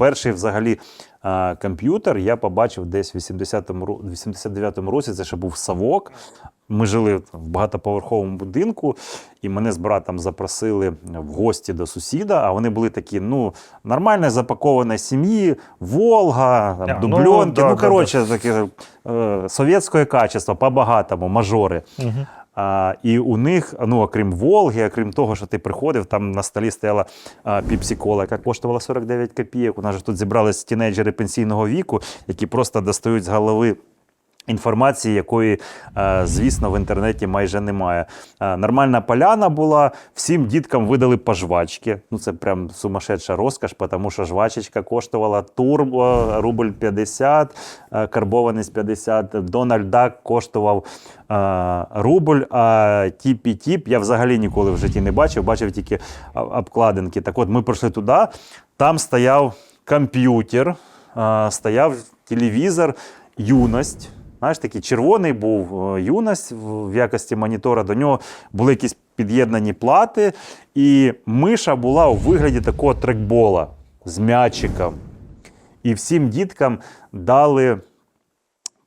перший взагалі а, комп'ютер я побачив десь в 80-му, 89-му році. Це ще був Савок. Ми жили в багатоповерховому будинку, і мене з братом запросили в гості до сусіда. А вони були такі, ну, нормально запаковані сім'ї, Волга, там, А, ну, дубльонки. да, Ну, да, коротше, таке е, совєтське качество, по-багатому, мажори. Мгм. А, і у них, ну окрім Волги, окрім того, що ти приходив, там на столі стояла піпсі-кола, яка коштувала 49 копійок. У нас же тут зібрались тінейджери пенсійного віку, які просто достають з голови. Інформації, якої, е, звісно, в інтернеті майже немає. Е, Нормальна поляна була, всім діткам видали по жвачки. Ну, це прям сумасшедша розкаш, тому що жвачечка коштувала турбо, рубль 50, е, карбованець 50, Дональд Дак коштував е, рубль, а тіп-і-тіп я взагалі ніколи в житті не бачив, бачив тільки обкладинки. Так от ми прийшли туди, там стояв комп'ютер, стояв телевізор, юність. Знаєш, такий червоний був е, юність в якості монітора. До нього були якісь під'єднані плати, і миша була у вигляді такого трекбола з м'ячиком. І всім діткам дали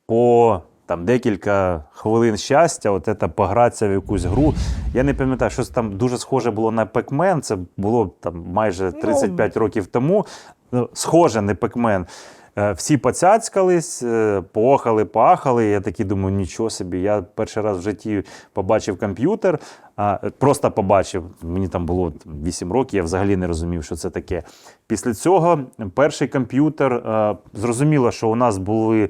по там, декілька хвилин щастя, от це погратися в якусь гру. Я не пам'ятаю, щось там дуже схоже було на Пекмен. Це було там майже 35 років тому. Ну, Схоже, не Пекмен. Е, Всі поцяцькались, е, поохали, пахали. Я такий думаю, нічого собі. Я перший раз в житті побачив комп'ютер, просто побачив. Мені там було там, 8 років, я взагалі не розумів, що це таке. Після цього перший комп'ютер. е, Зрозуміло, що у нас були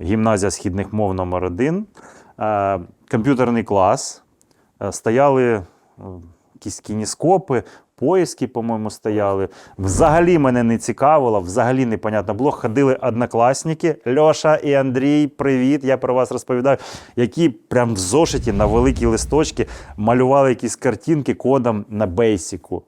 гімназія східних мов номер 1 е, комп'ютерний клас, стояли якісь кініскопи, поїзки, по-моєму, стояли. Взагалі мене не цікавило, взагалі непонятно було. Ходили однокласники Льоша і Андрій. Привіт! Я про вас розповідаю, які прям в зошиті на великі листочки малювали якісь картинки кодом на бейсіку.